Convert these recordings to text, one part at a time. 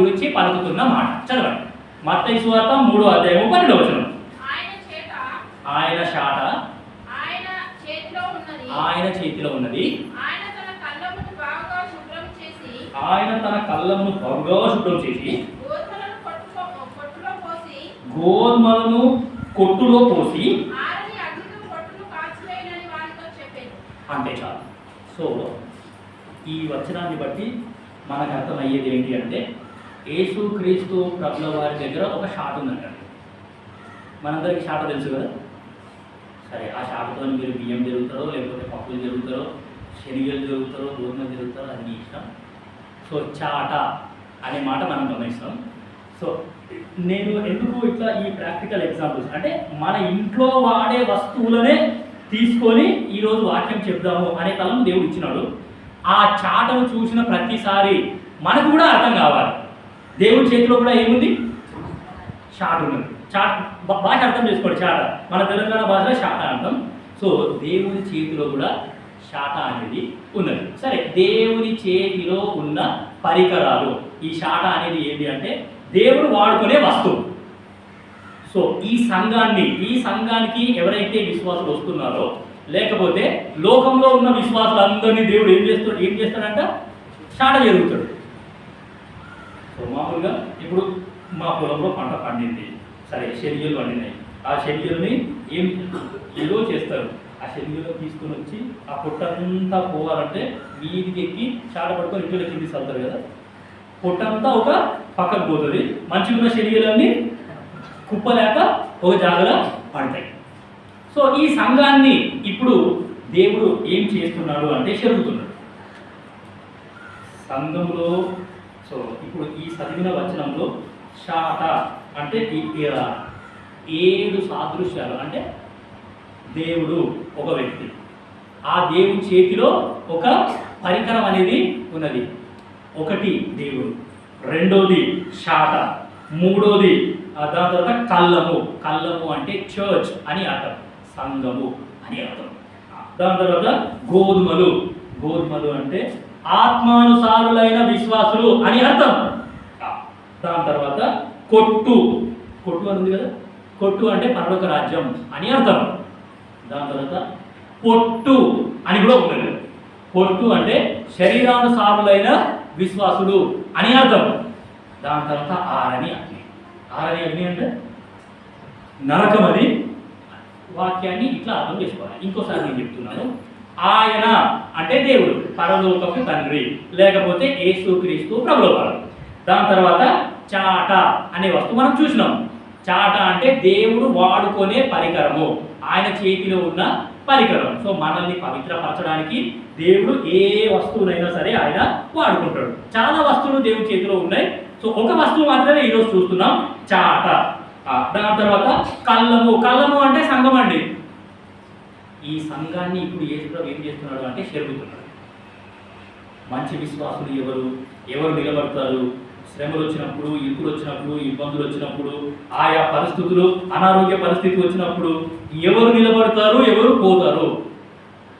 గురించి పలుకుతున్న మాట. చదవండి. మత్తయి సువార్త మూడో అధ్యాయము పన్నెండవ వచనం. ఆయన చేత ఆయన షాట ఆయన చేతిలో ఉన్నది. ఆయన తన కళ్ళమును బాగా శుభ్రం చేసి గోధుమలను కొట్టులో పోసి అంతే చాలు. సో ఈ వచనాన్ని బట్టి మనకు అర్థమయ్యేది ఏంటి అంటే యేసు క్రీస్తు ప్రభుల వారి దగ్గర ఒక షాట్ ఉందంట. మనందరికి షాట తెలుసు కదా? సరే ఆ షాటతో మీరు బియ్యం జరుగుతారో లేకపోతే పప్పులు జరుగుతారో శనిగలు జరుగుతారో గోధుమలు జరుగుతారో అది మీ ఇష్టం. సో చాట అనే మాట మనం గమనిస్తాం. సో నేను ఎందుకు ఇట్లా ఈ ప్రాక్టికల్ ఎగ్జాంపుల్స్? అంటే మన ఇంట్లో వాడే వస్తువులనే తీసుకొని ఈరోజు వాక్యం చెప్దాము అనే తలం దేవుడు ఇచ్చినాడు. ఆ చాటను చూసిన ప్రతిసారి మనకు కూడా అర్థం కావాలి. దేవుడి చేతిలో కూడా ఏముంది? షాట్ ఉన్నది. చాట్ భాష అర్థం చేసుకోండి చాట. మన తెలంగాణ భాషలో షాట అర్థం. సో దేవుని చేతిలో కూడా షాట అనేది ఉన్నది. సరే దేవుని చేతిలో ఉన్న పరికరాలు. ఈ షాట అనేది ఏంటి అంటే దేవుడు వాడుకునే వస్తువు. సో ఈ సంఘాన్ని ఈ సంఘానికి ఎవరైతే విశ్వాసులు వస్తున్నారో లేకపోతే లోకంలో ఉన్న విశ్వాసులందరినీ దేవుడు ఏం చేస్తాడు? ఏం చేస్తాడంట? షాట జరుగుతాడు. మామూలుగా ఇప్పుడు మా పొలంలో పంట పండింది. సరే శనిగలు పండినాయి. ఆ శనిగల్ని ఏం ఏదో చేస్తారు. ఆ శనిగలు తీసుకొని వచ్చి ఆ పొట్టంతా పోవాలంటే వీధికి ఎక్కి చాట పడుకొని ఇంట్లో కింది చల్లుతారు కదా. పొట్టంతా ఒక పక్కకు పోతుంది. మంచి ఉన్న శనిగలన్నీ కుప్పలేక ఒక జాగలో పడతాయి. సో ఈ సంఘాన్ని ఇప్పుడు దేవుడు ఏం చేస్తున్నాడు అంటే చెరుగుతున్నాడు. సంఘంలో సో ఇప్పుడు ఈ చదివిన వచనంలో శాత అంటే ఏడు సాదృశ్యాలు అంటే దేవుడు ఒక వ్యక్తి. ఆ దేవుని చేతిలో ఒక పరికరం అనేది ఉన్నది. ఒకటి దేవుడు రెండోది శాట మూడోది దాని తర్వాత కళ్ళము. కళ్ళము అంటే చర్చ్ అని అర్థం సంఘము అని అర్థం. దాని తర్వాత గోధుమలు. గోధుమలు అంటే ఆత్మానుసారులైన విశ్వాసులు అని అర్థం. దాని తర్వాత కొట్టు. కొట్టు అని ఉంది కదా? కొట్టు అంటే పరలోక రాజ్యం అని అర్థం. దాని తర్వాత పొట్టు అని కూడా ఉన్నది పొట్టు అంటే శరీరానుసారులైన విశ్వాసులు అని అర్థం. దాని తర్వాత ఆరని అగ్ని. ఆరని అగ్ని అంటే? నరకం వాక్యాన్ని ఇట్లా అర్థం చేసుకోవాలి. ఇంకోసారి నేను చెప్తున్నాను. ఆయన అంటే దేవుడు పరలోకపు తండ్రి లేకపోతే యేసుక్రీస్తు ప్రభులవాడు దాని తర్వాత చాట అనే వస్తువు మనం చూసినాం. చాట అంటే దేవుడు వాడుకునే పరికరము ఆయన చేతిలో ఉన్న పరికరం. సో మనల్ని పవిత్రపరచడానికి దేవుడు ఏ వస్తువునైనా సరే ఆయన వాడుకుంటాడు. చాలా వస్తువులు దేవుని చేతిలో ఉన్నాయి. సో ఒక వస్తువు మాత్రమే ఈరోజు చూస్తున్నాం చాట. దాని తర్వాత కళ్ళము. కళ్ళము అంటే సంఘం అండి. ఈ సంఘాన్ని ఇప్పుడు యేసుప్రభు ఏం చేస్తున్నాడు అంటే చెరుగుతున్నాడు. మంచి విశ్వాసులు ఎవరు? ఎవరు నిలబడతారు? శ్రమలు వచ్చినప్పుడు ఇరుకులు వచ్చినప్పుడు ఇబ్బందులు వచ్చినప్పుడు ఆయా పరిస్థితులు అనారోగ్య పరిస్థితి వచ్చినప్పుడు ఎవరు నిలబడతారు? ఎవరు పోతారు?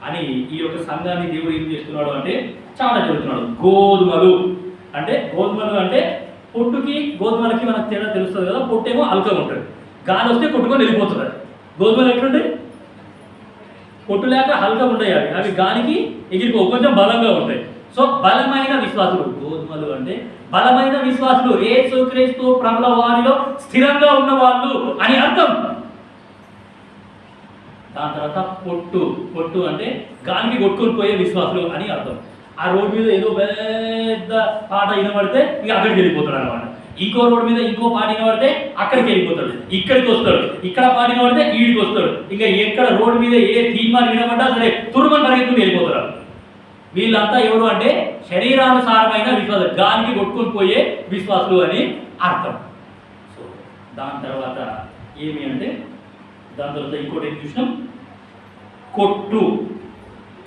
అని ఈ యొక్క సంఘాన్ని దేవుడు ఏం చేస్తున్నాడు అంటే చాలా చెబుతున్నాడు గోధుమలు అంటే గోధుమలు అంటే పొట్టుకి గోధుమలకి మనకు తేడా తెలుస్తుంది కదా పొట్టేమో అల్కగా ఉంటుంది. గాలి వస్తే కొట్టుకొని వెళ్ళిపోతుంది గోధుమలు ఎట్లుంటాయి పొట్టు లేక హల్కా ఉంటాయి అవి. అవి గాలికి ఎగిరిపో కొంచెం బలంగా ఉంటాయి. సో బలమైన విశ్వాసులు. గోధుమలు అంటే బలమైన విశ్వాసులు. ఏసు క్రీస్తు ప్రభుల వారిలో స్థిరంగా ఉన్న వాళ్ళు అని అర్థం. దాని తర్వాత పొట్టు. పొట్టు అంటే గాలికి కొట్టుకొని పోయే విశ్వాసులు అని అర్థం. ఆ రోడ్డు మీద ఏదో పెద్ద పాట వినబడితే ఇక అక్కడికి వెళ్ళిపోతాడు అనమాట ఇంకో రోడ్డు మీద ఇంకో పాడిన పడితే అక్కడికి వెళ్ళిపోతాడు. ఇక్కడికి వస్తాడు. ఇక్కడ పాడిన పడితే ఈడికి వస్తాడు. ఇంకా ఎక్కడ రోడ్డు మీద ఏ తీర్మానం వినబడ్డా సరే తురుమని పరిగెత్తుకుని వెళ్ళిపోతారు వీళ్ళంతా ఎవరు అంటే శరీరానుసారమైన విశ్వాసం గాలికి కొట్టుకొని పోయే విశ్వాసులు అని అర్థం. సో దాని తర్వాత ఏమి అంటే దాని తర్వాత ఇంకోటి ఏం చూసినాం? కొట్టు.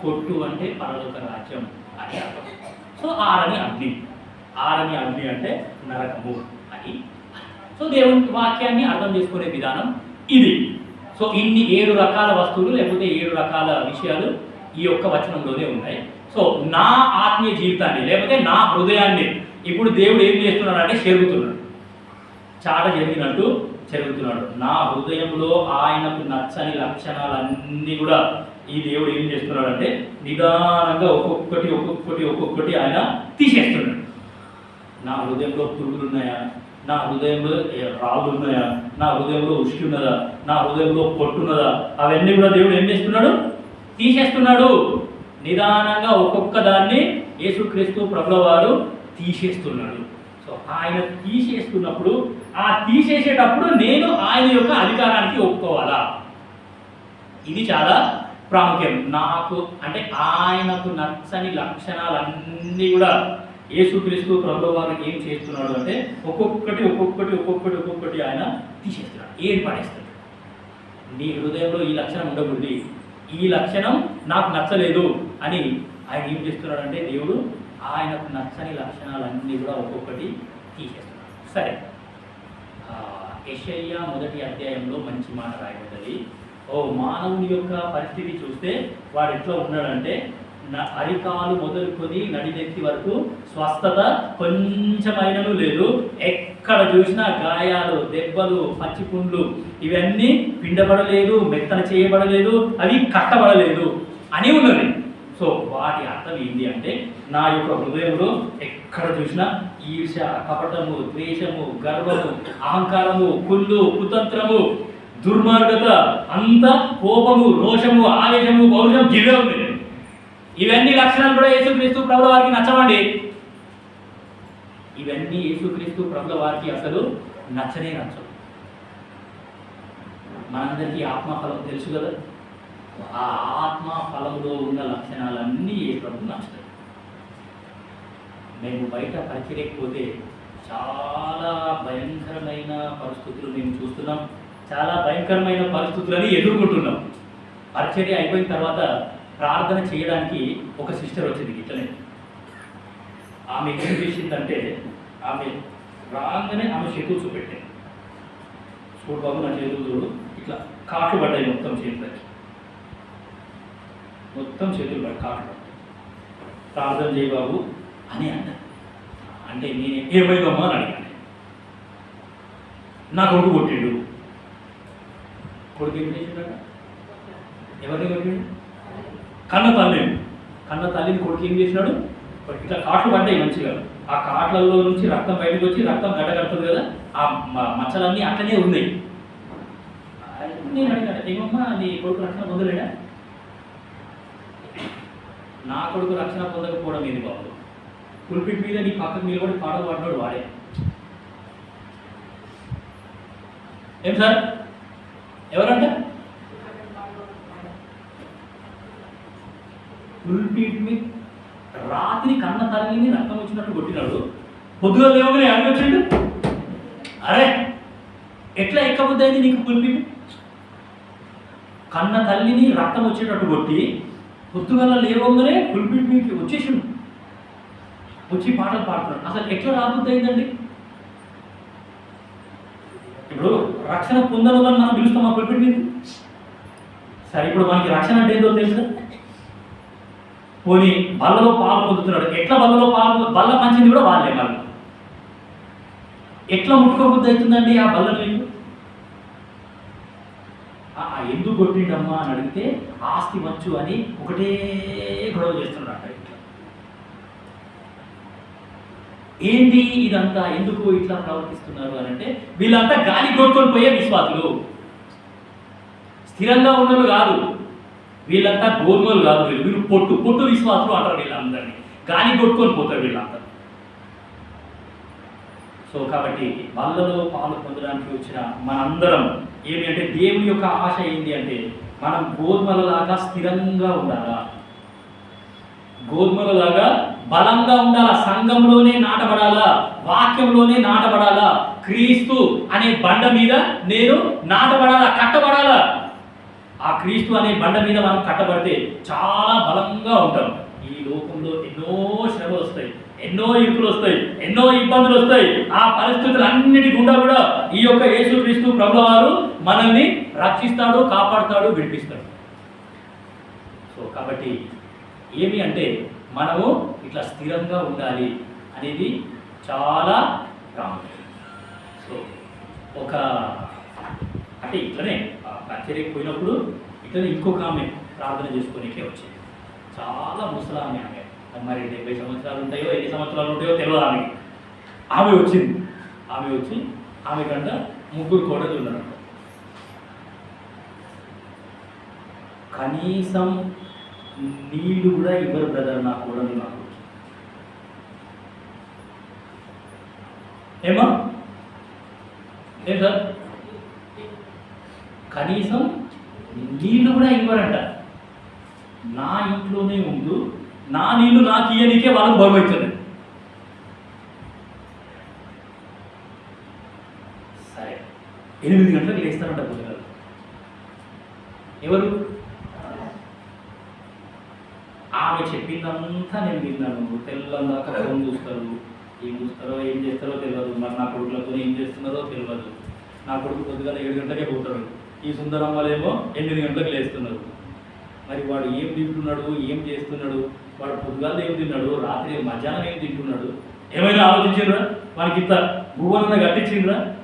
కొట్టు అంటే పరలోక రాజ్యం అని అర్థం. సో ఆరని అగ్ని. ఆరని అగ్ని అంటే నరకము అని. సో దేవుని వాక్యాన్ని అర్థం చేసుకునే విధానం ఇది. సో ఇన్ని ఏడు రకాల వస్తువులు లేకపోతే ఏడు రకాల విషయాలు ఈ యొక్క వచనంలోనే ఉన్నాయి. సో నా ఆత్మీయ జీవితాన్ని లేకపోతే నా హృదయాన్ని ఇప్పుడు దేవుడు ఏం చేస్తున్నాడు అంటే చెరుగుతున్నాడు. చాట జరిగినట్టు చెరుగుతున్నాడు. నా హృదయంలో ఆయనకు నచ్చని లక్షణాలన్నీ కూడా ఈ దేవుడు ఏం చేస్తున్నాడు అంటే నిదానంగా ఒక్కొక్కటి ఒక్కొక్కటి ఒక్కొక్కటి ఆయన తీసేస్తున్నాడు. నా హృదయంలో పురుగులు ఉన్నాయా నా హృదయంలో ఏ రాళ్ళు ఉన్నాయా నా హృదయంలో ఉష్టి ఉన్నదా నా హృదయంలో పొట్టున్నదా? అవన్నీ కూడా దేవుడు ఏం చేస్తున్నాడు? తీసేస్తున్నాడు. నిదానంగా ఒక్కొక్క దాన్ని యేసుక్రీస్తు ప్రభుల వారు తీసేస్తున్నాడు. సో ఆయన తీసేస్తున్నప్పుడు ఆ తీసేసేటప్పుడు నేను ఆయన యొక్క అధికారానికి ఒప్పుకోవాలా? ఇది చాలా ప్రాముఖ్యం. నాకు అంటే ఆయనకు నచ్చని లక్షణాలన్నీ కూడా యేసుక్రీస్తు ప్రభుల ఏం చేస్తున్నాడు అంటే ఒక్కొక్కటి ఒక్కొక్కటి ఒక్కొక్కటి ఒక్కొక్కటి ఆయన తీసేస్తున్నాడు. ఏం పడేస్తాడు? నీ హృదయంలో ఈ లక్షణం ఉండకూడదు. ఈ లక్షణం నాకు నచ్చలేదు అని ఆయన ఏం చేస్తున్నాడంటే దేవుడు ఆయనకు నచ్చని లక్షణాలన్నీ కూడా ఒక్కొక్కటి తీసేస్తున్నాడు. సరే. యశయ్య మొదటి అధ్యాయంలో మంచి మాట రాయబడ్డది. ఓ మానవుని యొక్క పరిస్థితి చూస్తే వాడు ఎట్లా ఉన్నాడంటే అరికాలు మొదలుకొని నడినెత్తి వరకు స్వస్థత కొంచెమైనను లేదు. ఎక్కడ చూసినా గాయాలు దెబ్బలు పచ్చిపుండ్లు ఇవన్నీ పిండబడలేదు మెత్తన చేయబడలేదు అవి కట్టబడలేదు అని ఉన్నది సో వాటి అర్థం ఏంటి అంటే నా యొక్క హృదయంలో ఎక్కడ చూసినా ఈర్ష కపటము ద్వేషము గర్వము అహంకారము కుళ్ళు కుతంత్రము దుర్మార్గత అంత కోపము రోషము ఆవేశము పౌరుషం ఇవే ఉంది ఇవన్నీ లక్షణాలు కూడా యేసుక్రీస్తు ప్రభుల వారికి నచ్చవండి. ఇవన్నీ యేసుక్రీస్తు ప్రభుల వారికి అసలు నచ్చనే నచ్చవు. మనందరికీ ఆత్మఫలం తెలుసు కదా? ఆ ఆత్మ ఫలంలో ఉన్న లక్షణాలన్నీ ఏ ప్రభు నచ్చుతాయి. మేము బయట పరిచయకపోతే చాలా భయంకరమైన పరిస్థితులు మేము చూస్తున్నాం. చాలా భయంకరమైన పరిస్థితులని ఎదుర్కొంటున్నాం. పరిచర్య అయిపోయిన తర్వాత ప్రార్థన చేయడానికి ఒక సిస్టర్ వచ్చింది ఇట్లనే. ఆమె ఏం చేసిందంటే ఆమె రాగానే ఆమె చేతులు చూపెట్టాయి చూడు బాబు నా చేతులు చూడు. ఇట్లా కాట్లు పడ్డాయి మొత్తం చేతులకి. మొత్తం చేతులు పడి కాట్లు పడ్డాయి. ప్రార్థన చేయ బాబు అని అన్న అంటే నేను ఏమైందమ్మా అని అడిగాను నా కొడుకు కొట్టిండు. కొడుకు ఏం చేసిండట? ఎవరిని కొట్టిండు? కన్న తల్లి కన్న తల్లిని కొడుకు ఏం చేసినాడు? ఇట్లా కాట్లు పడ్డాయి మంచిగా. ఆ కాట్లలో నుంచి రక్తం బయటకు వచ్చి రక్తం గడ్డ కడుతుంది కదా ఆ మచ్చలన్నీ అట్లనే ఉన్నాయి. నేను అడిగాను ఏమమ్మా నీ కొడుకు రక్షణ పొందలేడా? నా కొడుకు రక్షణ పొందకపోవడం ఏది బాబు? కుల్పిట్ మీద నీ పక్కకు నిలబడి పాటలు పాడినాడు వాడే. ఏం సార్? ఎవరంటే పుల్పీట్ మీద రాత్రి కన్న తల్లిని రక్తం వచ్చినట్టు కొట్టినాడు. పొద్దుగా లేవగానే అడిగి వచ్చిండు. అరే ఎట్లా ఎక్కబుద్ది అయింది నీకు పులిపి? కన్న తల్లిని రక్తం వచ్చేటట్టు కొట్టి పొద్దుగల లేవగానే పుల్పీట్ మీదకి వచ్చేసిండు. వచ్చి పాటలు పాడుతున్నాడు. అసలు ఎట్లా రాబుద్ది అయిందండి? ఇప్పుడు రక్షణ పొందడం మనం పిలుస్తాం ఆ పుల్పీట్ మీద. సరే ఇప్పుడు మనకి రక్షణ అంటే ఏందో తెలుసు? పోనీ బల్లలో పాలు పొందుతున్నాడు. ఎట్లా బల్లలో పాలు బల్ల పంచింది కూడా వాళ్ళే వాళ్ళు ఎట్లా ముట్టుకోబుద్ధి అవుతుందండి ఆ బల్ల మీకు ఆ, ఎందుకు కొట్టిండమ్మా అని అడిగితే ఆస్తి వచ్చు అని ఒకటే గొడవ చేస్తున్నాడు ఇట్లా. ఏంది ఇదంతా? ఎందుకు ఇట్లా ప్రవర్తిస్తున్నారు అని అంటే వీళ్ళంతా గాలి కొట్టుకొని పోయే విశ్వాసులు. స్థిరంగా ఉన్నలు కాదు. వీళ్ళంతా గోధుమలు కాదు వీళ్ళు. పొట్టు పొట్టు విశ్వాసులు అంటారు వీళ్ళందరినీ. గాలి కొట్టుకొని పోతారు వీళ్ళందరూ. సో కాబట్టి వాళ్ళలో పాలు పొందడానికి వచ్చిన మనందరం ఏమి అంటే దేవుని యొక్క ఆశ ఏంటి అంటే మనం గోధుమలలాగా స్థిరంగా ఉండాలా? గోధుమలలాగా బలంగా ఉండాలా? సంఘంలోనే నాటబడాలా? వాక్యంలోనే నాటబడాలా? క్రీస్తు అనే బండ మీద నేను నాటబడాలా? కట్టబడాలా? ఆ క్రీస్తు అనే బండ మీద మనం కట్టబడితే చాలా బలంగా ఉంటాం. ఈ లోకంలో ఎన్నో శ్రమలు వస్తాయి ఎన్నో ఇరుకులు వస్తాయి ఎన్నో ఇబ్బందులు వస్తాయి. ఆ పరిస్థితులు అన్నిటి గుండా కూడా ఈ యొక్క యేసుక్రీస్తు ప్రభు వారు మనల్ని రక్షిస్తాడు కాపాడుతాడు విడిపిస్తాడు. సో కాబట్టి ఏమి అంటే మనము ఇట్లా స్థిరంగా ఉండాలి అనేది చాలా ప్రాముఖ్యం సో ఒక అంటే ఇట్లనే కచేరీకి పోయినప్పుడు ఇట్లనే ఇంకొక ఆమె ప్రార్థన చేసుకోనికే వచ్చింది. చాలా ముసలామె ఆమె. మరి డెబ్బై సంవత్సరాలు ఉంటాయో ఎన్ని సంవత్సరాలు ఉంటాయో తెలియదు ఆమె ఆమె వచ్చింది. ఆమె వచ్చి ఆమె కంట ముగ్గురు కోడలు ఉన్నారు. కనీసం నీళ్ళు కూడా ఇవ్వరు బ్రదర్ నా కోడలు నాకు. ఏమా ఏం సార్? కనీసం నీళ్ళు కూడా ఇవ్వరంట. నా ఇంట్లోనే ఉండు నా నీళ్ళు నాకు ఇయ్యనికే వాళ్ళకు బరువు సరే ఎనిమిది గంటలకు లేస్తారంట పొద్దుగాల ఎవరు? ఆమె చెప్పిందంతా నేను విన్నాను. తెల్లందాక ఫోన్ చూస్తారు. ఏం చూస్తారో ఏం చేస్తారో తెలియదు మరి నా కొడుకులతో ఏం చేస్తున్నారో తెలియదు నా కొడుకు కొద్దిగా ఏడు గంటలకే పోతాడు. ఈ సుందరమ్మలేమో వాళ్ళేమో ఎనిమిది గంటలకు లేస్తున్నారు మరి వాడు ఏం తింటున్నాడు? ఏం చేస్తున్నాడు? వాడు పొద్దుగాలు ఏం తిన్నాడు? రాత్రి మధ్యాహ్నం ఏం తింటున్నాడు? ఏమైనా ఆలోచించిండ్రా? వానికి ఇంత భువన కట్టించిండ్రా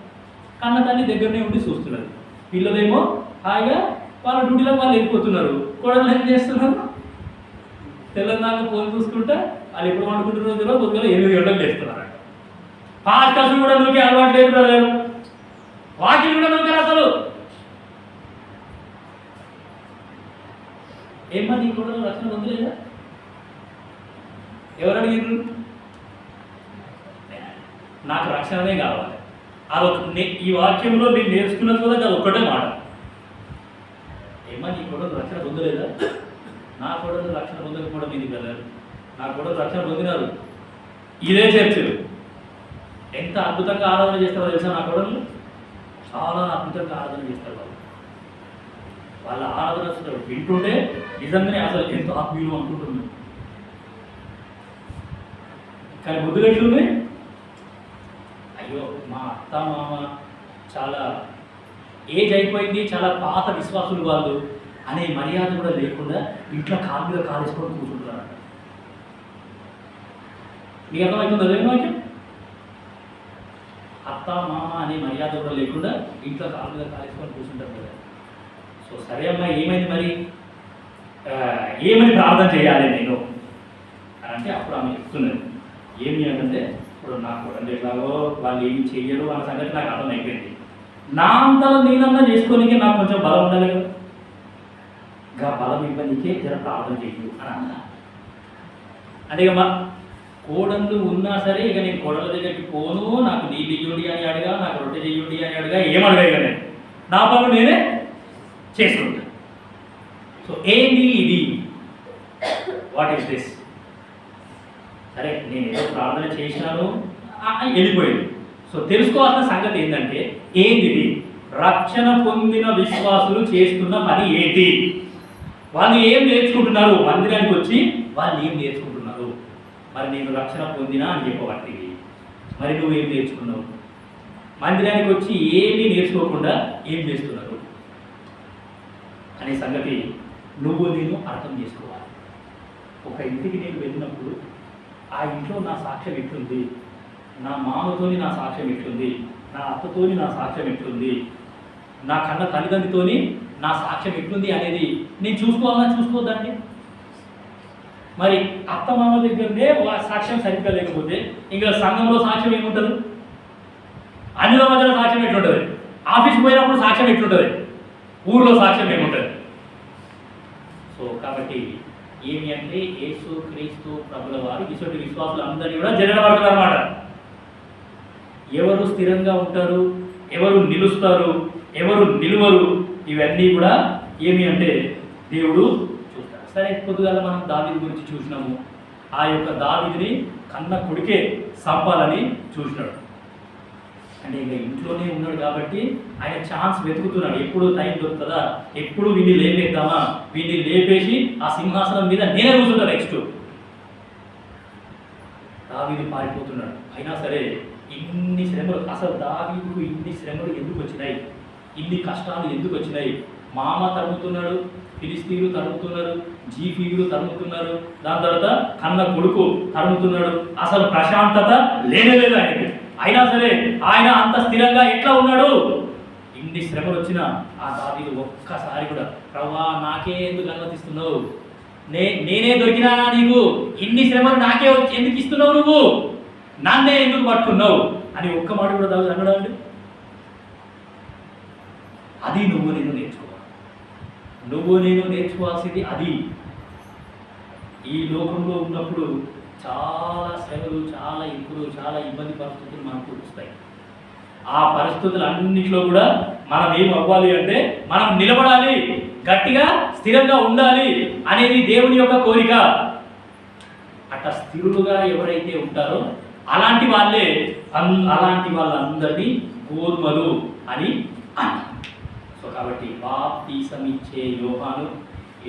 కన్న తల్లి దగ్గరనే ఉండి చూస్తున్నారు పిల్లలేమో హాయిగా వాళ్ళ డ్యూటీలో వాళ్ళు వెళ్ళిపోతున్నారు. కోడలు ఏం చేస్తున్నారు? తెల్లదాకా ఫోన్ చూసుకుంటా వాళ్ళు ఎప్పుడు వండుకుంటున్నారో తెలియదు పొద్దుగా ఎనిమిది గంటలకు లేస్తున్నారంట. పాస్ట్ కూడా నువ్వుకి అలవాటు లేదు బ్రదర్. వాకిలు కూడా నూకారు అసలు. ఏమ్మా నీ కూడా రక్షణ పొందలేదా ఎవరు అడిగారు నాకు రక్షణనే కావాలి. అది ఈ వాక్యంలో నేను నేర్చుకున్నది కూడా అది ఒక్కటే మాట. ఏమ్మా నీ కూడా రక్షణ పొందలేదా? నా కూడా రక్షణ పొందకపోవడం ఇది బ్రదర్ నా కూడా రక్షణ పొందినారు. ఇదే చర్చ్ ఎంత అద్భుతంగా ఆరాధన చేస్తారో తెలుసా నా కొడలు చాలా అద్భుతంగా ఆరాధన చేస్తారు వాళ్ళ ఆరాధన అసలు వింటుంటే నిజంగానే అసలు ఎంత ఆత్మీయులు అనుకుంటున్నాను కానీ బుద్ధులు ఎట్లున్నాయి అయ్యో మా అత్త మామ చాలా ఏజ్ అయిపోయింది చాలా పాత విశ్వాసులు వాళ్ళు అనే మర్యాద కూడా లేకుండా ఇంట్లో కాలు మీద కాలేసుకొని కూర్చుంటున్నారంట మీకు అర్థమవుతుందా అదే అత్త మామ అనే మర్యాద కూడా లేకుండా ఇంట్లో కాలు మీద కాలేసుకొని కూర్చుంటారు కదా. సో సరే అమ్మా ఏమైంది మరి? ఏమని ప్రార్థన చేయాలి నేను? అని అంటే అప్పుడు ఆమె చెప్తున్నాను ఏమి అంటే ఇప్పుడు నాకు అంటే ఎట్లాగో వాళ్ళు ఏమి చెయ్యరు అన్న సంగతి నాకు అర్థం అయిపోయింది నా అంతలో నేనన్నా చేసుకోనికి నాకు కొంచెం బలం ఉండాలి కదా. ఇంకా బలం ఇవ్వనికే జర ప్రార్థన చెయ్యు అని అన్నా. అదే మా కోడళ్ళు ఉన్నా సరే ఇక నేను కోడల దగ్గరికి పోను నాకు నీళ్ళు ఇయ్యండి అని అడగా నాకు రొట్టె చెయ్యండి అని అడగా ఏమడగా ఇక నేను నా పనులు నేనే చేసుకుంటా సో ఏంటి ఇది? వాట్ ఈస్ దిస్ సరే నేను ఏదో ప్రార్థన చేసినాను ఆ, వెళ్ళిపోయింది. సో తెలుసుకోవాల్సిన సంగతి ఏంటంటే ఏంది ఇది రక్షణ పొందిన విశ్వాసులు చేస్తున్న పని ఏంటి వాళ్ళు ఏం నేర్చుకుంటున్నారు? మందిరానికి వచ్చి వాళ్ళు ఏం నేర్చుకుంటున్నారు? మరి నేను రక్షణ పొందినా అని చెప్పబట్టి మరి నువ్వు ఏం నేర్చుకున్నావు? మందిరానికి వచ్చి ఏమీ నేర్చుకోకుండా ఏం చేస్తున్నావు? అనే సంగతి నువ్వు నేను అర్థం చేసుకోవాలి. ఒక ఇంటికి నేను వెళ్ళినప్పుడు ఆ ఇంట్లో నా సాక్ష్యం ఎట్లుంది? నా మామతోని నా సాక్ష్యం ఎట్లుంది? నా అత్తతోని నా సాక్ష్యం ఎట్లుంది? నా కన్న తల్లిదండ్రితోని నా సాక్ష్యం ఎట్లుంది అనేది నేను చూసుకోవాలన్నా చూసుకోవద్దండి? మరి అత్త మామ దగ్గరనే వా- సాక్ష్యం సరిగ్గా లేకపోతే ఇంకా సంఘంలో సాక్ష్యం ఏముంటుంది? అన్నిల మధ్యలో సాక్ష్యం ఎట్లుంటుంది? ఆఫీస్కి పోయినప్పుడు సాక్ష్యం ఎట్లుంటుంది? ఊర్లో సాక్ష్యం ఏముంటుంది? కాబట్టి ఏమి అంటే యేసు క్రీస్తు ప్రభుల వారు ఇటువంటి విశ్వాసులు అందరినీ కూడా జరగబడతారు అనమాట ఎవరు స్థిరంగా ఉంటారు ఎవరు నిలుస్తారు ఎవరు నిలువరు ఇవన్నీ కూడా ఏమి అంటే దేవుడు చూస్తాడు. సరే పొద్దుగాల మనం దావిది గురించి చూసినాము. ఆ యొక్క దావిదిని కన్న కొడుకే సంపాలని చూసినాడు. అంటే ఇక ఇంట్లోనే ఉన్నాడు కాబట్టి ఆయన ఛాన్స్ వెతుకుతున్నాడు. ఎప్పుడు టైం దొరుకుతుందా? ఎప్పుడు వీడిని లేపేద్దామా? వీడిని లేపేసి ఆ సింహాసనం మీద నేనే కూర్చుంటా నెక్స్ట్ దావీదు పారిపోతున్నాడు. అయినా సరే ఇన్ని శ్రమలు అసలు దావీదుకు ఇన్ని శ్రమలు ఎందుకు వచ్చినాయి? ఇన్ని కష్టాలు ఎందుకు వచ్చినాయి? మామ తరుగుతున్నాడు ఫిలిస్తీన్లు తరుగుతున్నారు జీపీలు తరుగుతున్నారు దాని తర్వాత కన్న కొడుకు తరుగుతున్నాడు అసలు ప్రశాంతత లేనే లేదు ఆయనకి. అయినా సరే ఆయన అంత స్థిరంగా ఎట్లా ఉన్నాడు? ఇన్ని శ్రమలు వచ్చినా ఆ దావీదు ఒక్కసారి కూడా ప్రభా నాకే ఎందుకు అనుమతిస్తున్నావు నే నేనే దొరికినా నీకు? ఇన్ని శ్రమలు నాకే వచ్చి ఎందుకు ఇస్తున్నావు నువ్వు? నన్నే ఎందుకు పట్టుకున్నావు? అని ఒక్క మాట కూడా దావి అనడా అండి? అది నువ్వు నేను నేర్చుకోవాలి. నువ్వు నేను నేర్చుకోవాల్సింది అది. ఈ లోకంలో ఉన్నప్పుడు చాలా శ్రమలు చాలా ఇప్పుడు చాలా ఇబ్బంది పరిస్థితులు మనకు వస్తాయి ఆ పరిస్థితులు అన్నింటిలో కూడా మనం ఏం అవ్వాలి అంటే మనం నిలబడాలి గట్టిగా స్థిరంగా ఉండాలి అనేది దేవుని యొక్క కోరిక. అట్లా స్థిరులుగా ఎవరైతే ఉంటారో అలాంటి వాళ్ళే అలాంటి వాళ్ళందరినీ గోధుమలు అని అంటారు. సో కాబట్టి బాప్తీసం ఇచ్చే యోహాను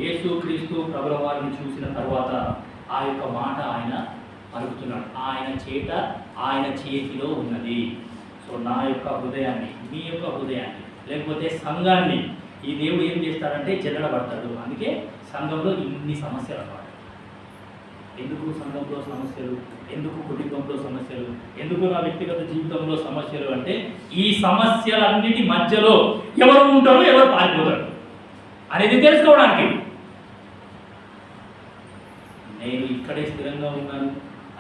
యేసుక్రీస్తు ప్రభుల వారిని చూసిన తర్వాత ఆ యొక్క మాట ఆయన పలుకుతున్నాడు. ఆయన చేట ఆయన చేతిలో ఉన్నది. సో నా యొక్క హృదయాన్ని మీ యొక్క హృదయాన్ని లేకపోతే సంఘాన్ని ఈ దేవుడు ఏం చేస్తాడంటే జల్లడబడతాడు అందుకే సంఘంలో ఇన్ని సమస్యలు అన్నమాట. ఎందుకు సంఘంలో సమస్యలు? ఎందుకు కుటుంబంలో సమస్యలు? ఎందుకు నా వ్యక్తిగత జీవితంలో సమస్యలు అంటే ఈ సమస్యలన్నిటి మధ్యలో ఎవరు ఉంటారు ఎవరు పారిపోతారు. అనేది తెలుసుకోవడానికి నేను ఇక్కడే స్థిరంగా ఉన్నాను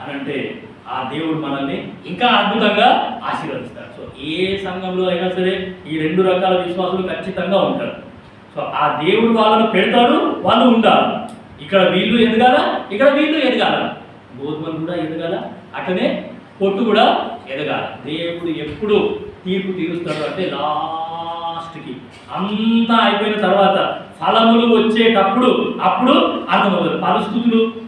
అని అంటే ఆ దేవుడు మనల్ని ఇంకా అద్భుతంగా ఆశీర్వదిస్తాడు సో ఏ సంఘంలో అయినా సరే ఈ రెండు రకాల విశ్వాసులు ఖచ్చితంగా ఉంటారు. సో ఆ దేవుడు వాళ్ళను పెడతాడు వాళ్ళు ఉండాలి. ఇక్కడ వీళ్ళు ఎదగాల? ఇక్కడ వీళ్ళు ఎదగాల? గోధుమలు కూడా ఎదగాల? అట్లనే పొట్టు కూడా ఎదగాల. దేవుడు ఎప్పుడు తీర్పు తీరుస్తాడు అంటే లాస్ట్కి. అంతా అయిపోయిన తర్వాత ఫలములు వచ్చేటప్పుడు అప్పుడు అర్థమవుతుంది. పరిస్థితులు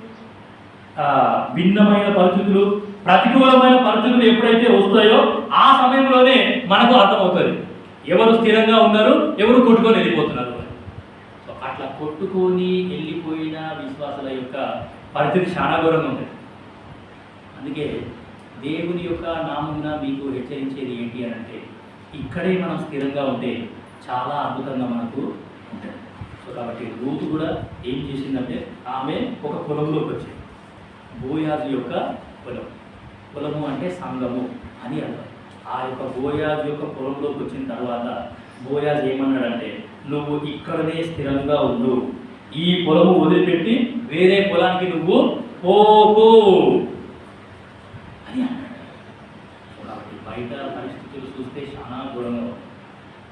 భిన్నమైన పరిస్థితులు ప్రతికూలమైన పరిస్థితులు ఎప్పుడైతే వస్తాయో ఆ సమయంలోనే మనకు అర్థమవుతుంది. ఎవరు స్థిరంగా ఉన్నారు ఎవరు కొట్టుకొని వెళ్ళిపోతున్నారు. సో అట్లా కొట్టుకొని వెళ్ళిపోయిన విశ్వాసుల యొక్క పరిస్థితి చాలా ఘోరంగా ఉంటుంది. అందుకే దేవుని యొక్క నామున మీకు హెచ్చరించేది ఏంటి అని అంటే ఇక్కడే మనం స్థిరంగా ఉంటే చాలా అద్భుతంగా మనకు ఉంటుంది. సో కాబట్టి రూతు కూడా ఏం చేసిందంటే ఆమె ఒక పొలంలోకి వచ్చింది బోయాజు యొక్క పొలం. పొలము అంటే సంఘము అని అర్థం. ఆ యొక్క బోయాజు యొక్క పొలంలోకి వచ్చిన తర్వాత బోయాజు ఏమన్నాడంటే నువ్వు ఇక్కడనే స్థిరంగా ఉండు. ఈ పొలము వదిలిపెట్టి వేరే పొలానికి నువ్వు పోకు. అని అన్నాడు. బయట పరిస్థితులు చూస్తే చాలా ఘోరంగా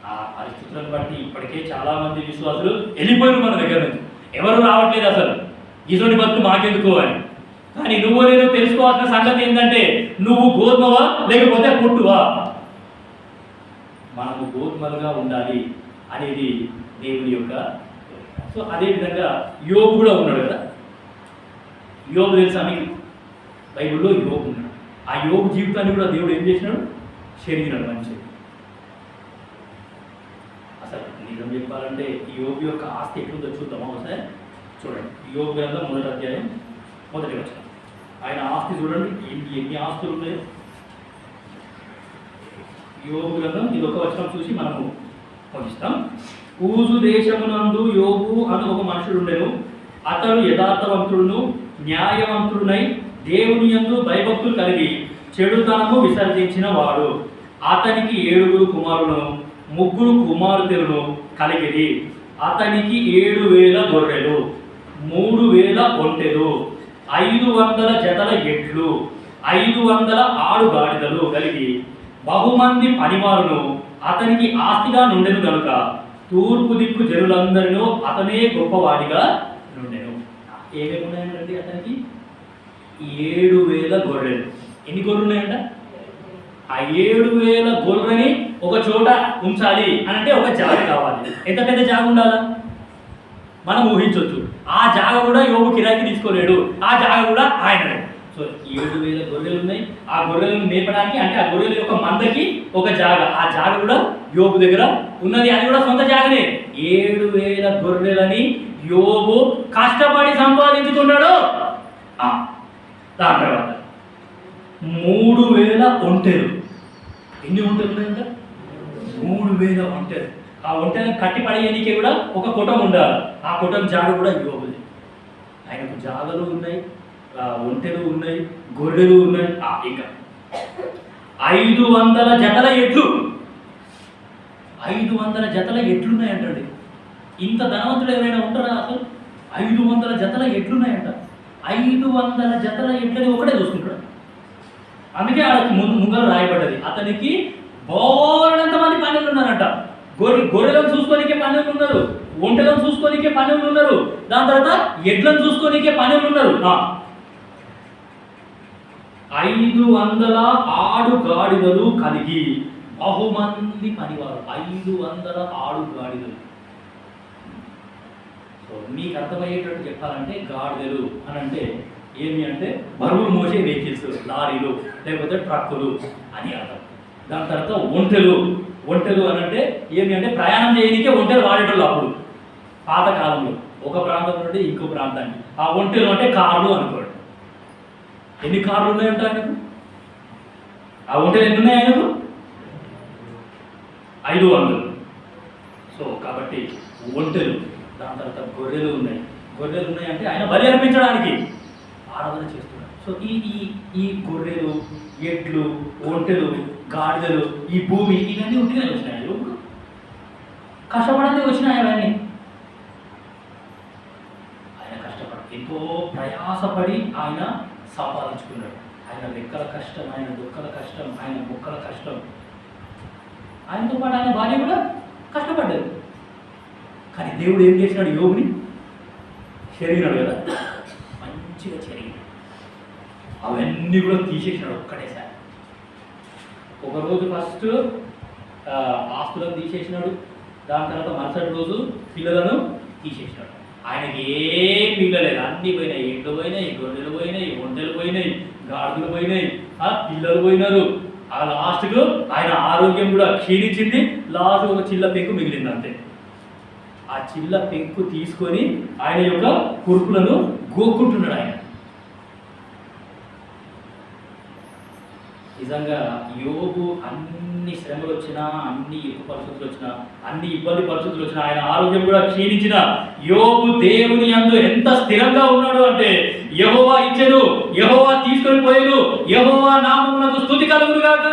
ఆ పరిస్థితులను బట్టి ఇప్పటికే చాలా మంది విశ్వాసులు వెళ్ళిపోయారు మన దగ్గర నుంచి. ఎవరు రావట్లేదు అసలు. ఇటువంటి బతుకు మాకెందుకో అని. కానీ నువ్వు నేను తెలుసుకోవాల్సిన సంగతి ఏంటంటే నువ్వు గోధుమవా లేకపోతే పుట్టువా? మనము గోధుమలుగా ఉండాలి అనేది దేవుని యొక్క సో అదేవిధంగా యోగు కూడా ఉన్నాడు కదా? యోగు తెలుసా మీకు? బైబిల్లో యోగు ఉన్నాడు. ఆ యోగు జీవితాన్ని కూడా దేవుడు ఏం చేసినాడు? శరీరాడు మంచిది. అసలు నిజం చెప్పాలంటే ఈ యోగు యొక్క ఆస్తి ఎట్లుందో చూద్దామా ఒకసారి? చూడండి. యోగు గ్రంథం మొదటి అధ్యాయం మొదటి వచ్చిన ఆయన ఆస్తి చూడండి ఎన్ని ఎన్ని ఆస్తులు ఉన్నాయో? యోగు గ్రంథం ఇది ఒక వచనం చూసి మనము ముగిస్తాం. ఊజు దేశమునందు యోగు అని ఒక మనుషుడు ఉండేను. అతడు యథార్థవంతుడును న్యాయవంతుడునై దేవుని ఎందు భయభక్తులు కలిగి చెడుతనము విసర్జించిన వాడు. అతనికి ఏడుగురు కుమారులను ముగ్గురు కుమారుతెలను కలిగిరి. అతనికి ఏడు వేల గొర్రెలు మూడు వేల ఒంటెలు. ఐదు వందల జతల ఎడ్లు ఐదు వందల ఆడు గాడిదలు కలిగి బహుమంది పనివారును అతనికి ఆస్తిగా నుండెను కనుక తూర్పు దిక్కు జనులందరిలో అతనే గొప్పవాడిగా నుండెను. ఏమేమి ఉన్నాయండి అతనికి? ఏడు వేల గొర్రెలు. ఎన్ని గొర్రెలు ఉన్నాయంట? ఆ ఏడు వేల గొర్రెని ఒక చోట ఉంచాలి అని అంటే ఒక జాగ కావాలి. ఎంత పెద్ద జాగ ఉండాలా? మనం ఊహించవచ్చు ఆ జాగ కూడా యోగు కిరాయికి తీసుకోలేడు. ఆ జాగ కూడా ఆయనదే. సో ఏడు వేల గొర్రెలు ఉన్నాయి. ఆ గొర్రెలను మేపడానికి అంటే ఆ గొర్రెల యొక్క మందకి ఒక జాగ. ఆ జాగ కూడా యోగు దగ్గర ఉన్నది. అది కూడా సొంత జాగనే. ఏడు వేల గొర్రెలని యోగు కష్టపడి సంపాదించుకున్నాడు. ఆ, దాని తర్వాత మూడు వేల ఒంటెలు. ఎన్ని ఒంటెలు ఉన్నాయంట? మూడు వేల ఒంటెలు. ఆ ఒంటెను కట్టి పడేయడానికి కూడా ఒక కుటుంబం ఉండాలి. ఆ కుటుంబ జాడ కూడా యోగులే ఆయనకు జాగలు ఉన్నాయి ఒంటెలు ఉన్నాయి గొర్రెలు ఉన్నాయి. ఆ, ఇంకా. ఐదు వందల జతల ఎట్లు ఐదు వందల జతల ఎడ్లున్నాయంటండి ఇంత ధనవంతుడు ఎవరైనా ఉంటారా అసలు? ఐదు వందల జతల ఎట్లున్నాయంట ఐదు వందల జతల ఎట్లని ఒకటే చూసుకుంటాడు. అందుకే ఆడ ముందు ముంగలు రాయబడ్డది. అతనికి బోర్డంత మంది పనులు ఉన్నారంట. గొర్రె గొర్రెలను చూసుకోనికే పనులు ఉన్నారు ఒంటెలను చూసుకోనికే పనులు ఉన్నారు. దాని తర్వాత ఎడ్లను చూసుకోనికే పనులు ఉన్నారు. ఐదు వందల ఆడు గాడిదలు కలిగి బహుమంది పనివారు. ఐదు వందల ఆడు గాడిదలు సో మీకు అర్థమయ్యేటట్టు చెప్పాలంటే గాడిదలు అని అంటే ఏమి అంటే బరువులు మోసే వెహికల్స్ లారీలు లేకపోతే ట్రక్కులు అని అర్థం. దాని తర్వాత ఒంటెలు. ఒంటెలు అని అంటే ఏమి అంటే ప్రయాణం చేయడానికే ఒంటెలు వాడేటోళ్ళు అప్పుడు. పాతకాలంలో ఒక ప్రాంతం నుండి ఇంకో ప్రాంతానికి. ఆ ఒంటెలు అంటే కార్లు అనుకోండి. ఎన్ని కార్లు ఉన్నాయంట ఆయనకు? ఆ ఒంటెలు ఎన్ని ఉన్నాయి ఆయనకు? ఐదు వందలు. సో కాబట్టి ఒంటెలు దాని తర్వాత గొర్రెలు ఉన్నాయి. గొర్రెలు ఉన్నాయంటే ఆయన బలి అర్పించడానికి ఆరాధన చేస్తున్నాడు. సో ఈ ఈ ఈ గొర్రెలు ఎడ్లు ఒంటెలు గాడిదలు ఈ భూమి ఇవన్నీ ఉంటేనే వచ్చినాయి ఇప్పుడు వచ్చినాయి అవన్నీ. ఆయన కష్టపడి ఎంతో ప్రయాసపడి ఆయన సంపాదించుకున్నాడు. ఆయన రెక్కల కష్టం ఆయన దుఃఖల కష్టం ఆయన బుక్కల కష్టం. ఆయనతో పాటు ఆయన భార్య కూడా కష్టపడ్డారు కానీ దేవుడు ఏం చేసినాడు? యోగిని చెరిగినాడు కదా. మంచిగా చెరిగినాడు. అవన్నీ కూడా తీసేసినాడు ఒక్కటే ఒకరోజు ఫస్ట్ ఆస్తులను తీసేసినాడు. దాని తర్వాత మరుసటి రోజు పిల్లలను తీసేసినాడు. ఆయనకి ఏం మిగలలేదు. అన్ని పోయినాయి. ఎండు పోయినాయి గొర్రెలు పోయినాయి ఒంటెలు పోయినాయి గాడులు పోయినాయి. పిల్లలు పోయినారు. ఆ లాస్ట్కు ఆయన ఆరోగ్యం కూడా క్షీణించింది. లాస్ట్ ఒక చిల్ల పెంకు మిగిలింది అంతే. ఆ చిల్ల పెంకు తీసుకొని ఆయన యొక్క కురుపులను గోక్కుంటున్నాడు ఆయన. నిజంగా యోగు అన్ని శ్రమలు వచ్చినా అన్ని ఇరుకు పరిస్థితులు వచ్చినా అన్ని ఇబ్బంది పరిస్థితులు వచ్చినా ఆయన ఆరోగ్యం కూడా క్షీణించిన యోగు దేవుని అందు ఎంత స్థిరంగా ఉన్నాడు అంటే యహోవా ఇచ్చెను యహోవా తీసుకొని పోయేను యహోవా నామమునకు స్థుతి కలుగును గాక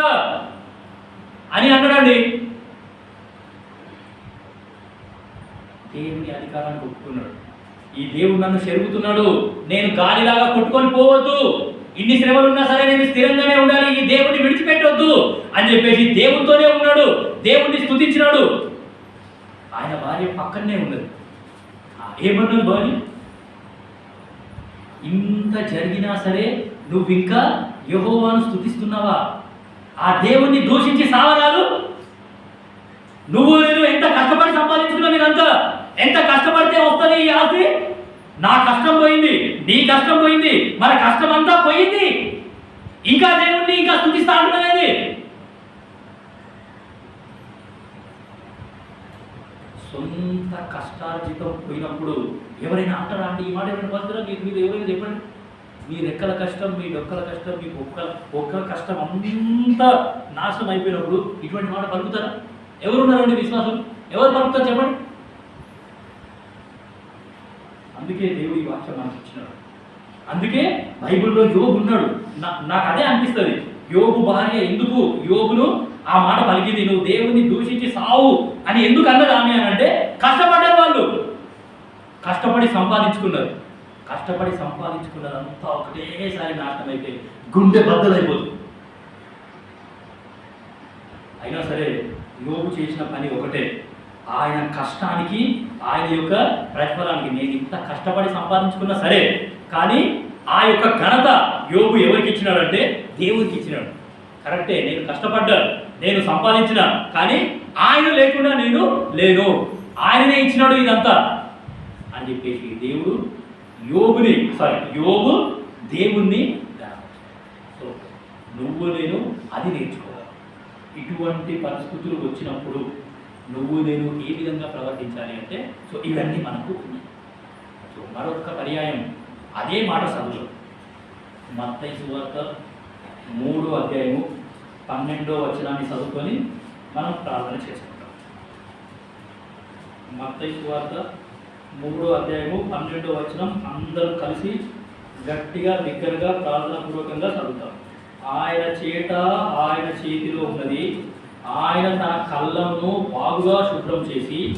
అని అన్నాడండి. దేవుని అధికారాన్ని ఒప్పుకున్నాడు ఈ దేవుడు నన్ను చెరుగుతున్నాడు నేను గాలిలాగా కొట్టుకొని పోవద్దు. ఇన్ని శ్రమలు ఉన్నా సరే నేను స్థిరంగానే ఉండాలి ఈ దేవుడిని విడిచిపెట్టొద్దు అని చెప్పేసి దేవునితోనే ఉన్నాడు దేవుణ్ణి స్థుతించినాడు ఆయన భార్య పక్కనే ఉన్నది. ఆ, ఏమన్నది భార్య ఇంత జరిగినా సరే నువ్వు ఇంకా యహోవాను స్తుతిస్తున్నావా? ఆ దేవుణ్ణి దూషించి సావరాలు నువ్వు నేను ఎంత కష్టపడి సంపాదించుకున్నావు నేనంతా ఎంత కష్టపడితే వస్తుంది ఈ ఆస్తి? నా కష్టం పోయింది నీ కష్టం పోయింది మన కష్టం అంతా పోయింది. ఇంకా దేవుణ్ణి ఇంకా స్థుతిస్తా అంటున్నది సొంత కష్టార్జితం పోయినప్పుడు ఎవరైనా అంటారా అంటే ఈ మాట ఎవరైనా పలుకుతారా? మీకు మీరు ఎవరైనా చెప్పండి. మీ రెక్కల కష్టం మీ డొక్కల కష్టం మీ ఒక్క ఒక్క కష్టం అంతా నాశనం అయిపోయినప్పుడు ఇటువంటి మాట పలుకుతారా? ఎవరున్నారండి విశ్వాసం? ఎవరు పలుకుతారు చెప్పండి. అందుకే దేవుడు ఈ వాక్యం మనకు ఇచ్చినాడు. అందుకే బైబిల్లో యోగు ఉన్నాడు. నా- నాకు అదే అనిపిస్తుంది. యోగు భార్య ఎందుకు యోగును ఆ మాట పలికింది? నువ్వు దేవుని దూషించి సావు అని ఎందుకు అన్నది ఆమె అని అంటే కష్టపడ్డారు వాళ్ళు. కష్టపడి సంపాదించుకున్నారు. కష్టపడి సంపాదించుకున్నదంతా ఒకటేసారి నాశనం అయితే గుండె బద్దలైపోతుంది. అయినా సరే యోగు చేసిన పని ఒకటే. ఆయన కష్టానికి ఆయన యొక్క ప్రతిఫలానికి నేను ఇంత కష్టపడి సంపాదించుకున్నా సరే కానీ ఆ యొక్క ఘనత యోగు ఎవరికి ఇచ్చినాడంటే దేవుడికి ఇచ్చినాడు. కరెక్టే నేను కష్టపడ్డాను నేను సంపాదించిన కానీ ఆయన లేకుండా నేను లేను. ఆయననే ఇచ్చినాడు ఇదంతా. అని చెప్పేసి దేవుడు యోగుని సారీ యోగు దేవుణ్ణి సో నువ్వు నేను అది నేర్చుకోవాలి. ఇటువంటి పరిస్థితులు వచ్చినప్పుడు నువ్వు నేను ఏ విధంగా ప్రవర్తించాలి అంటే సో ఇవన్నీ మనకు ఉన్నాయి. సో మరొక పర్యాయం అదే మాట చదువు మత్తయి సువార్త మూడో అధ్యాయము పన్నెండో వచనాన్ని చదువుకొని మనం ప్రార్థన చేసుకుంటాం. మత్తయి సువార్త మూడో అధ్యాయము పన్నెండో వచనం అందరూ కలిసి గట్టిగా బిగ్గరగా ప్రార్థనాపూర్వకంగా చదువుతాం. ఆయన చేట ఆయన చేతిలో ఉన్నది ఆయన తన కళ్ళను బాగుగా శుభ్రం చేసి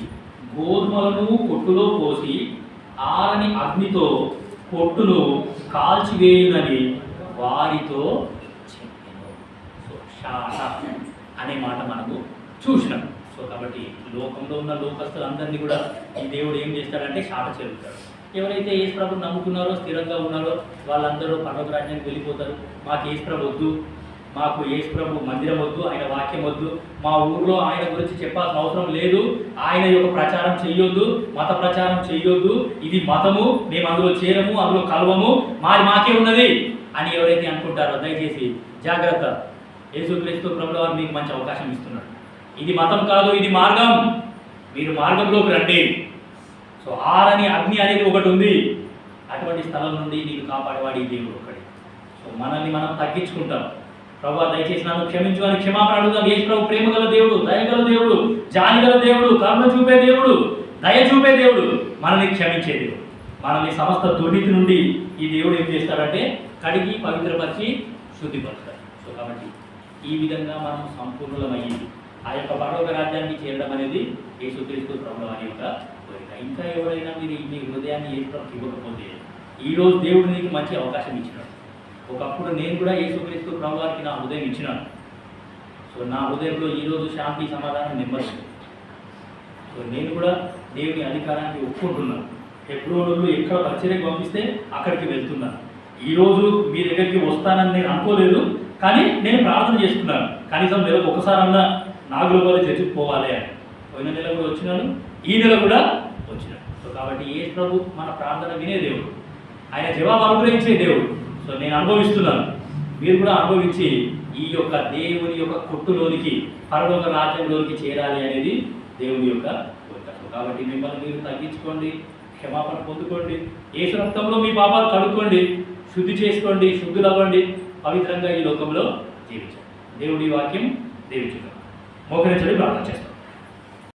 గోధుమలను కొట్టులో పోసి ఆరని అగ్నితో కొట్టును కాల్చివేయునని వారితో చెప్పాను. అనే మాట మనకు చూసినాం. సో కాబట్టి లోకంలో ఉన్న లోకస్తులందరినీ కూడా ఈ దేవుడు ఏం చేస్తాడంటే షాట చేరుతాడు ఎవరైతే ఏసుప్రభు నమ్ముకున్నారో స్థిరంగా ఉన్నారో వాళ్ళందరూ పర్వత రాజ్యానికి వెళ్ళిపోతారు. మాకు ఏసుప్రభు వద్దు. మాకు ఏసుప్రభు మందిరం వద్దు ఆయన వాక్యం వద్దు మా ఊర్లో ఆయన గురించి చెప్పాల్సిన అవసరం లేదు. ఆయన యొక్క ప్రచారం చేయొద్దు మత ప్రచారం చేయొద్దు ఇది మతము మేము అందులో చేరము అందులో కలవము మాది మాకే ఉన్నది అని ఎవరైతే అనుకుంటారో దయచేసి జాగ్రత్త. యేసుక్రీస్తు ప్రభుల వారు మీకు మంచి అవకాశం ఇస్తున్నాడు ఇది మతం కాదు ఇది మార్గం. మీరు మార్గంలోకి రండి. సో ఆరని అగ్ని అనేది ఒకటి ఉంది. అటువంటి స్థలం నుండి నేను కాపాడేవాడి ఈ దేవుడు ఒకటి సో మనల్ని మనం తగ్గించుకుంటాం. ప్రభు దయచేసి నన్ను క్షమించుకొని క్షమాపణ అడుగుదాం. యేసు ప్రభు ప్రేమ గల దేవుడు దయగల దేవుడు జాలి గల దేవుడు కరుణ చూపే దేవుడు దయ చూపే దేవుడు మనల్ని క్షమించే దేవుడు. మనల్ని సమస్త దుర్నీతి నుండి ఈ దేవుడు ఏం చేస్తాడంటే కడిగి పవిత్రపరిచి శుద్ధిపరుస్తాడు. సో కాబట్టి ఈ విధంగా మనం సంపూర్ణమయ్యింది ఆ యొక్క పరలోక రాజ్యానికి చేరడం అనేది యేసుక్రీస్తు ప్రభుత్వం అని యొక్క కోరిక. ఇంకా ఎవరైనా మీరు మీ హృదయాన్ని యేసుప్రభుకి ఇవ్వకపోతే ఈరోజు దేవుడు నీకు మంచి అవకాశం ఇచ్చినాడు. ఒకప్పుడు నేను కూడా యేసుక్రీస్తు ప్రభు వారికి నా హృదయం ఇచ్చినాను. సో నా హృదయంలో ఈరోజు శాంతి సమాధానం నెమ్మది. సో నేను కూడా దేవుని అధికారానికి ఒప్పుకుంటున్నాను. ఎప్పుడు ఎక్కడ పరిచర్యకు పంపిస్తే అక్కడికి వెళ్తున్నాను ఈరోజు మీ దగ్గరికి వస్తానని నేను అనుకోలేదు కానీ నేను ప్రార్థన చేస్తున్నాను. కనీసం నెలకు ఒకసారన్నా నాగులపల్లి చర్చికి పోవాలి అని. పోయిన నెల కూడా వచ్చినాను ఈ నెల కూడా వచ్చినాను. సో కాబట్టి ఏ ప్రభు మన ప్రార్థన వినే దేవుడు. ఆయన జవాబు అనుగ్రహించే దేవుడు. సో నేను అనుభవిస్తున్నాను. మీరు కూడా అనుభవించి ఈ యొక్క దేవుని యొక్క కొట్టులోనికి పరలోక రాజ్యంలోనికి చేరాలి అనేది దేవుని యొక్క కోరిక కాబట్టి మిమ్మల్ని మీరు తగ్గించుకోండి క్షమాపణ పొందుకోండి ఏ రక్తంలో మీ పాపాలు కడుక్కోండి శుద్ధి చేసుకోండి శుద్ధులు అవ్వండి పవిత్రంగా ఈ లోకంలో జీవించండి. దేవుడి వాక్యం దేవించుకోండి మోకరించడం ప్రార్థన చేస్తాం.